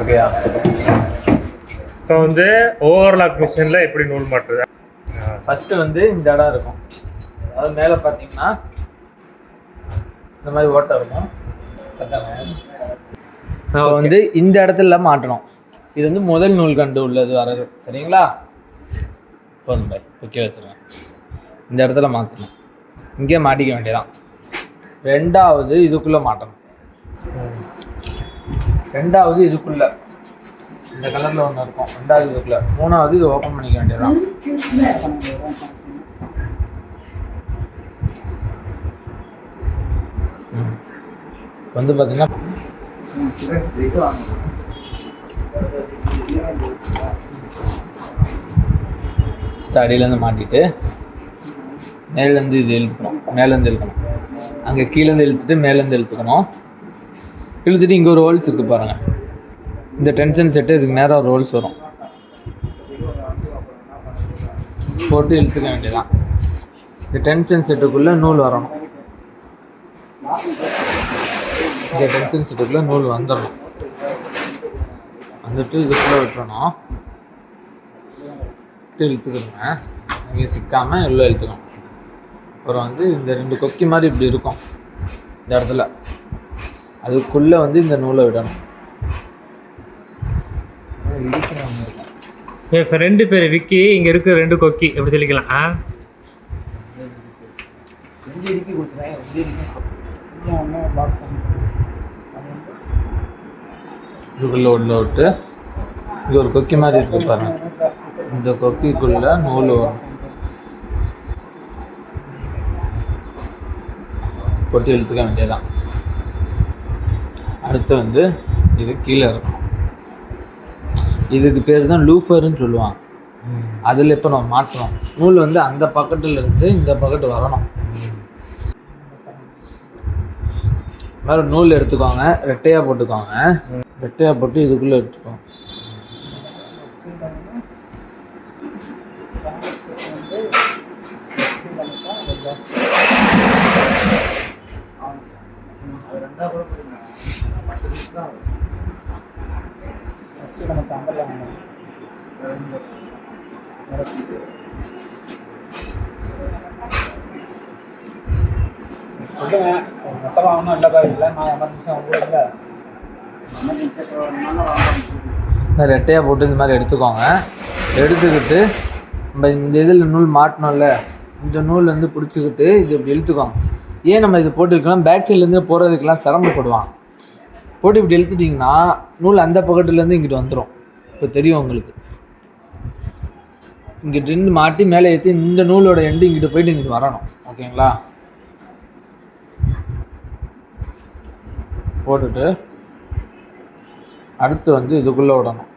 ஓகேயா இப்போ வந்து ஓவர்லாக் மிஷினில் எப்படி நூல் மாட்டுறது ஃபஸ்ட்டு வந்து இந்த இடம் இருக்கும். அதாவது மேலே பார்த்தீங்கன்னா இந்த மாதிரி ஓட்டை இருக்கும். இப்போ வந்து இந்த இடத்துல மாட்டணும் இது வந்து முதல் நூல்கண்டு உள்ளது வரது சரிங்களா? போதும் பாய் தூக்கி வச்சுருவேன். இந்த இடத்துல மாற்றணும். இங்கே மாட்டிக்க வேண்டியதான் ரெண்டாவது இதுக்குள்ளே மாட்டணும் ரெண்டாவது இதுக்குள்ளே. இந்த கலரில் ஒன்று இருக்கும். ரெண்டாவது இதுக்குள்ளே. மூணாவது இது ஓப்பன் பண்ணிக்க வேண்டியதான் ம். வந்து பார்த்தீங்கன்னா அடியிலேருந்து மாட்டிட்டு மேலேருந்து இது இழுத்துக்கணும். மேலேருந்து இழுக்கணும். அங்கே கீழேருந்து இழுத்துட்டு மேலேருந்து இழுத்துக்கணும். இழுத்துட்டு இங்கே ஒரு ஹோல்ஸ் இருக்குது பாருங்கள் இந்த டென்ஷன் செட்டு இதுக்கு நேராக ஒரு ஹோல்ஸ் வரும். போட்டு இழுத்துக்க வேண்டியதான் இந்த டென்ஷன் செட்டுக்குள்ளே நூல் வரணும். இந்த டென்ஷன் செட்டுக்குள்ளே நூல் வந்துடணும் வந்துட்டு இதுக்குள்ளே விட்டுறணும். விட்டு இழுத்துக்கிறோங்க இங்கே சிக்காமல் உள்ளே இழுத்துக்கணும். அப்புறம் வந்து இந்த ரெண்டு கொக்கி மாதிரி இப்படி இருக்கும். இந்த இடத்துல. அதுக்குள்ளே வந்து இந்த நூலை விடணும். என் ஃப்ரெண்டு பேர் விக்கி இங்கே இருக்கிற ரெண்டு கொக்கி எப்படி சொல்லிக்கலாம்? ஆ? இதுக்குள்ளே உள்ள விட்டு இங்கே ஒரு கொக்கி மாதிரி இருக்கு பாருங்க. இந்த கொக்கிக்குள்ள நூல் வரும் கொட்டி இழுத்துக்க வேண்டியதான் அடுத்து வந்து இது கீழே இருக்கும். இதுக்கு பேர் தான் லூஃபர்னு சொல்லுவாங்க. அதில் இப்போ நம்ம மாற்றணும். நூல் வந்து அந்த பக்கத்துல இருந்து இந்த பக்கெட் வரணும். வேறு நூல் எடுத்துக்கோங்க. ரெட்டையாக போட்டுக்கோங்க. ரெட்டையாக போட்டு இதுக்குள்ளே எடுத்துக்கோங்க. சொல்லுங்க மொத்தமாக ஒன்றும் இல்லைப்பா இல்லை நான் இல்லை இந்த ரெட்டையாக போட்டு இந்த மாதிரி எடுத்துக்கோங்க. எடுத்துக்கிட்டு நம்ம இந்த இதில் நூல் மாட்டணும்ல. இந்த நூல் வந்து பிடிச்சிக்கிட்டு இது இப்படி இழுத்துக்கோங்க. ஏன் நம்ம இது போட்டுருக்கோம் பேக் சைட்லேருந்து போகிறதுக்கெல்லாம் சிரமப்படுவான். போட்டு இப்படி இழுத்துட்டிங்கன்னா நூல் அந்த பக்கத்துலேருந்து இங்கிட்டு வந்துடும் இப்போ தெரியும் உங்களுக்கு. இங்கிட்டு இருந்து மாட்டி மேலே ஏற்றி இந்த நூலோட எண்டு இங்கிட்டு போயிட்டு இங்கிட்டு வரணும். ஓகேங்களா? போட்டுட்டு அடுத்து வந்து இதுக்குள்ளே விடணும்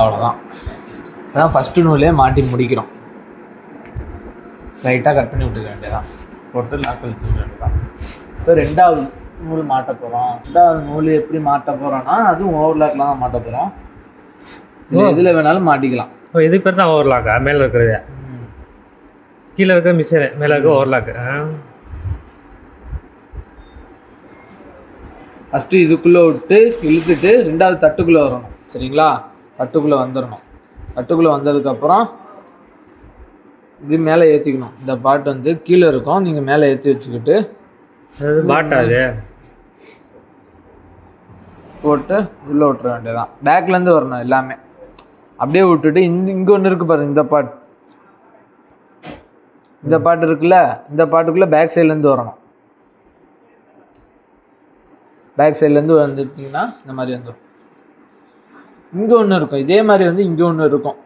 அவ்வளோதான் அதான் ஃபஸ்ட்டு நூலே மாட்டி முடிக்கிறோம். லைட்டாக கட் பண்ணி விட்டுக்க வேண்டியதான் போட்டு லாக் இழுத்துக்க வேண்டியதான் இப்போ ரெண்டாவது நூல் மாட்ட போகிறோம் ரெண்டாவது நூல் எப்படி மாட்ட போகிறோம்னா அதுவும் ஓவர்லாக்லாம் தான் மாட்ட போகிறோம் எதில் வேணாலும் மாட்டிக்கலாம். ஓ இதுக்கு பேர் தான் ஓவர்லாக்கா மேலே இருக்கிறது. கீழே இருக்கிற மிஷினு மேலே இருக்க ஓவர்லாக்கு ஃபஸ்ட்டு இதுக்குள்ளே விட்டு இழுத்துட்டு ரெண்டாவது தட்டுக்குள்ளே வரணும். சரிங்களா? தட்டுக்குள்ளே வந்துடணும் தட்டுக்குள்ளே வந்ததுக்கப்புறம் இது மேலே ஏற்றிக்கணும் இந்த பாட்டு வந்து கீழே இருக்கும். நீங்கள் மேலே ஏற்றி வச்சுக்கிட்டு பாட்டா அது போட்டு உள்ளே விட்டுற வேண்டியதான் பேக்லேருந்து வரணும் எல்லாமே. அப்படியே விட்டுட்டு இந்த இங்கே ஒன்று இருக்குது பாருங்க இந்த பாட் இந்த பாட்டு இருக்குல்ல இந்த பாட்டுக்குள்ளே பேக் சைட்லேருந்து வரணும். பேக் சைட்லேருந்து வந்துட்டிங்கன்னா இந்த மாதிரி வந்துடும் இங்கே ஒன்று இருக்கும். இதே மாதிரி வந்து இங்கே ஒன்று இருக்கும்.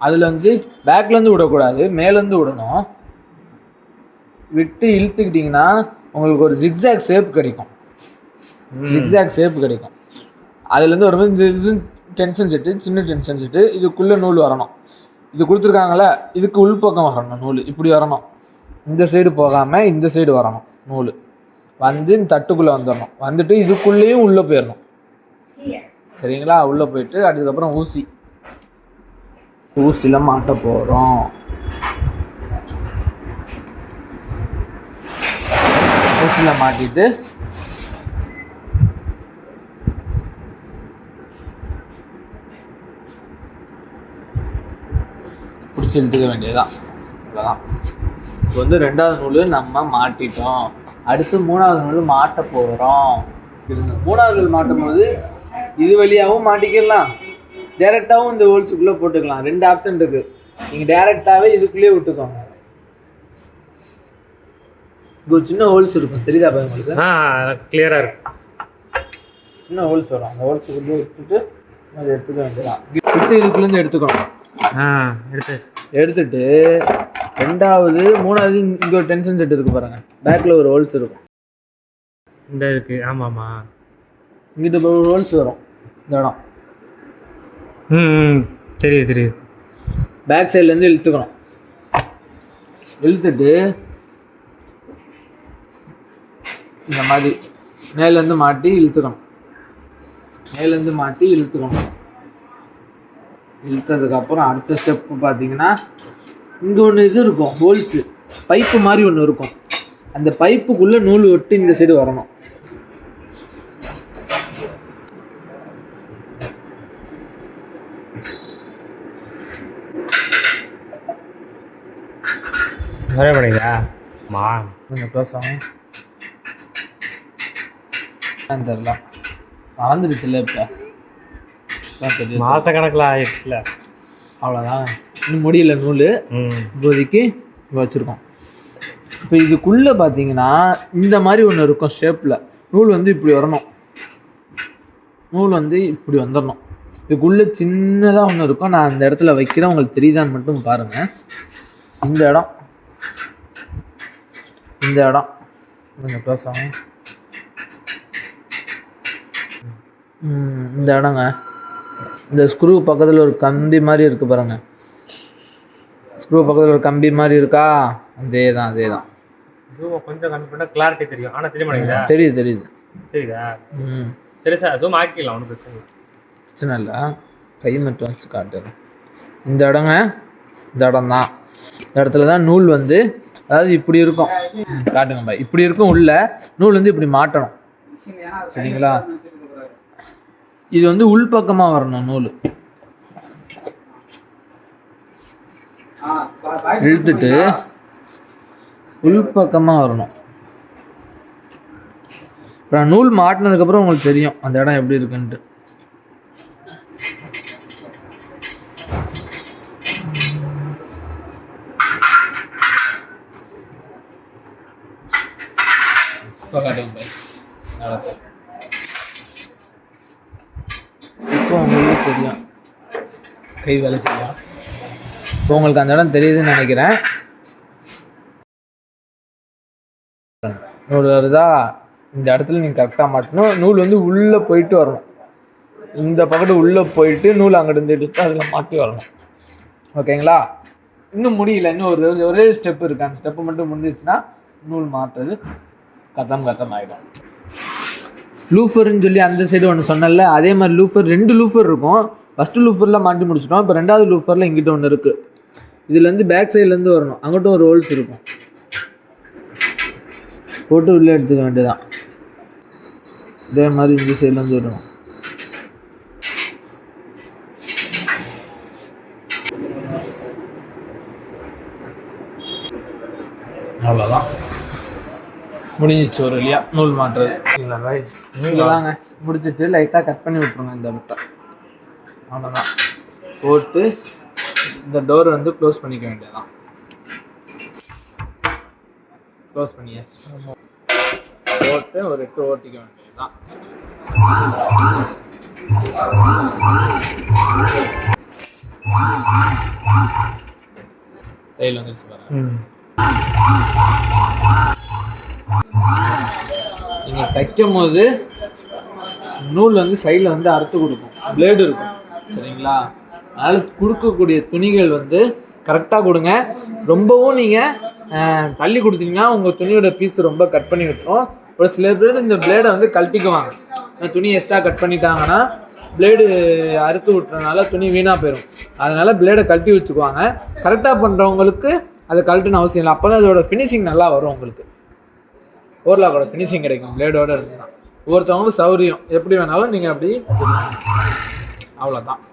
அதில் வந்து பேக்லேருந்து விடக்கூடாது மேலேருந்து விடணும். விட்டு இழுத்துக்கிட்டிங்கன்னா உங்களுக்கு ஒரு ஜிக்ஸாக் ஷேப் கிடைக்கும். ஜிக்ஸாக் ஷேப் கிடைக்கும். அதுலேருந்து வரும்போது டென்ஷன் செட்டு சின்ன டென்ஷன் செட்டு இதுக்குள்ளே நூல் வரணும். இது கொடுத்துருக்காங்களே இதுக்கு உள்பக்கம் வரணும் நூல். இப்படி வரணும். இந்த சைடு போகாமல் இந்த சைடு வரணும் நூல். வந்து தட்டுக்குள்ளே வந்துடணும் வந்துட்டு இதுக்குள்ளேயும் உள்ளே போயிடணும் சரிங்களா? உள்ளே போயிட்டு அதுக்கப்புறம் ஊசி. ஊசியில் மாட்ட போகிறோம் ஊசியில் மாட்டிட்டு பிடிச்சி இழுத்துக்க வேண்டியதுதான். அவ்வளோதான் இப்போ வந்து ரெண்டாவது நூல் நம்ம மாட்டிட்டோம். அடுத்து மூணாவது நூல் மாட்ட போகிறோம் மூணாவது நூல் மாட்டும் போது இது வழியாகவும் மாட்டிக்கலாம். டேரெக்டாகவும் இந்த ஹோல்ஸுக்குள்ளே போட்டுக்கலாம். ரெண்டு ஆப்ஷன் இருக்குது நீங்கள் டேரெக்டாகவே இதுக்குள்ளேயே விட்டுக்கோங்க. இப்போ ஒரு சின்ன ஹோல்ஸ் இருக்கும். தெரியுதா பாய் உங்களுக்கு? ஆ கிளியராக இருக்கு. சின்ன ஹோல்ஸ் வரும். அந்த ஹோல்ஸுக்குள்ளே விட்டுட்டு அதை எடுத்துக்க வேண்டியதான் விட்டு இதுக்குள்ளேருந்து எடுத்துக்கணும். ஆ எடுத்தாச்சு எடுத்துட்டு ரெண்டாவது மூணாவது இங்கே ஒரு டென்ஷன் செட் இருக்கு பாருங்க. பேக்கில் ஒரு ஹோல்ஸ் இருக்கும். இந்த ஆமாம் ஆமாம். இங்கிட்ட ஒரு ஹோல்ஸ் வரும். இந்த இடம். ம் தெரியுது தெரியுது. பேக் சைட்லேருந்து இழுத்துக்கணும். இழுத்துட்டு இந்த மாதிரி மேலேருந்து மாட்டி இழுத்துக்கணும். மேலேருந்து மாட்டி இழுத்துக்கணும். இழுத்ததுக்கப்புறம் அடுத்த ஸ்டெப்பு பார்த்தீங்கன்னா இங்கே ஒன்று இது இருக்கும் ஹோல்ஸு பைப்பு மாதிரி ஒன்று இருக்கும். அந்த பைப்புக்குள்ளே நூல் விட்டு இந்த சைடு வரணும். வர மாட்டேங்குதா மா. கொஞ்சம் க்ளோஸ் ஆகும் என்னன்னு தெரியல. மறந்துடுச்சுல்ல இப்போ. மாத கணக்கில் ஆயிடுச்சுல. அவ்வளோதான் இன்னும் முடியல நூல். இப்போதைக்கு வச்சுருக்கோம். இப்போ இதுக்குள்ளே பார்த்தீங்கன்னா இந்த மாதிரி ஒன்று இருக்கும் ஷேப்பில் நூல் வந்து இப்படி வரணும். நூல் வந்து இப்படி வந்துடணும் இதுக்குள்ளே சின்னதாக ஒன்று இருக்கும். நான் அந்த இடத்துல வைக்கிறேன். உங்களுக்கு தெரியுதான்னு மட்டும் பாருங்கள் இந்த இடம். இந்த இடம். கொஞ்சம் க்ளோஸ் ஆகும். ம், இந்த இடங்க. இந்த ஸ்க்ரூ பக்கத்தில் ஒரு கம்பி மாதிரி இருக்குது பாருங்க. ஸ்க்ரூ பக்கத்தில் ஒரு கம்பி மாதிரி இருக்கா? அதே தான் அதே தான். கொஞ்சம் கம்மி பண்ணால் கிளாரிட்டி தெரியும். ஆனால் தெரிய மாட்டேங்குதா தெரியுது தெரியுது. தெரியுதா? ம். சரி சார் ஜூம் ஆக்கிக்கலாம் ஒன்றும் பிரச்சனை இல்லை. பிரச்சனை இல்லை. கை மட்டும் வச்சு காட்டுறேன். இந்த இடங்க இந்த இடம் தான். இந்த இடத்துல தான் நூல் வந்து அதாவது இப்படி இருக்கும். காட்டுங்க பாய். இப்படி இருக்கும் உள்ள நூல் வந்து இப்படி மாட்டணும். சரிங்களா? இது வந்து உள்பக்கமாக வரணும் நூல். இழுத்துட்டு உள்பக்கமாக வரணும். அப்புறம் நூல் மாட்டினதுக்கப்புறம் உங்களுக்கு தெரியும் அந்த இடம் எப்படி இருக்குன்ட்டு. இப்போ உங்களுக்கு தெரியும். கை வேலை செய்யும் இப்போ உங்களுக்கு அந்த இடம் தெரியுதுன்னு நினைக்கிறேன். நூல் வருதா? இந்த இடத்துல நீங்கள் கரெக்டாக மாட்டணும். நூல் வந்து உள்ளே போயிட்டு வரணும். இந்த பக்கத்து உள்ளே போயிட்டு நூல் அங்கிட்டு எடுத்து அதில் மாற்றி வரணும். ஓகேங்களா இன்னும் முடியல. இன்னும் ஒரு ஒரே ஸ்டெப் இருக்குது அந்த ஸ்டெப்பு மட்டும் முடிஞ்சிச்சுன்னா நூல் மாற்றுறது. கதம் கதம் ஆகிடும் லூஃபர்னு சொல்லி அந்த சைடு ஒன்று சொன்னல அதே மாதிரி லூஃபர் ரெண்டு லூஃபர் இருக்கும். ஃபஸ்ட்டு லூஃபரில் மாட்டி முடிச்சிட்டோம். இப்போ ரெண்டாவது லூஃபரில் இங்கிட்ட ஒன்று இருக்குது இதுலேருந்து பேக் சைட்லேருந்து வரணும். அங்கிட்டும் ஒரு ஹோல்ஸ் இருக்கும். போட்டு உள்ளே எடுத்துக்க வேண்டியதான் இதே மாதிரி இந்த சைட்லேருந்து வரணும். அவ்வளோதான் முடிஞ்சிச்சு ஒரு வழியா. நூல் மாட்டுறது இல்லை ரைட் இவ்வளோதாங்க முடிச்சிட்டு லைட்டாக கட் பண்ணி விட்ருங்க இந்த இடத்த. அவ்வளோதான் போட்டு இந்த டோர் வந்து க்ளோஸ் பண்ணிக்க வேண்டியதுதான். க்ளோஸ் பண்ணியாச்சு. போட்டு ஒரு எட்டு ஓட்டிக்க வேண்டியதுதான். தையல் வந்துருச்சு பாருங்க. ம் போது நூல் வந்து சைடில் வந்து அறுத்து கொடுக்கும். பிளேடு இருக்கும். சரிங்களா? அதனால் கொடுக்கக்கூடிய துணிகள் வந்து கரெக்டாக கொடுங்க. ரொம்பவும் நீங்கள் தள்ளி கொடுத்தீங்கன்னா உங்கள் துணியோட பீஸ் ரொம்ப கட் பண்ணி விட்டுரும். ஒரு சில பேர் இந்த பிளேடை வந்து கழட்டிக்குவாங்க. துணி எக்ஸ்ட்ரா கட் பண்ணிட்டாங்கன்னா பிளேடு அறுத்து விட்டுறதுனால துணி வீணாக போயிடும் அதனால் பிளேடை கழட்டி வச்சுக்குவாங்க. கரெக்டாக பண்ணுறவங்களுக்கு அதை கழட்டுன்னு அவசியம் இல்லை. அப்போ தான் அதோட ஃபினிஷிங் நல்லா வரும் உங்களுக்கு. ஓர்லாக்கோட ஃபினிஷிங் கிடைக்கும். பிளேடோடு இருந்ததுன்னா ஒவ்வொருத்தவங்களுக்கும் சௌரியம். எப்படி வேணாலும் நீங்கள் அப்படி வச்சுக்கலாம். அவ்வளோதான்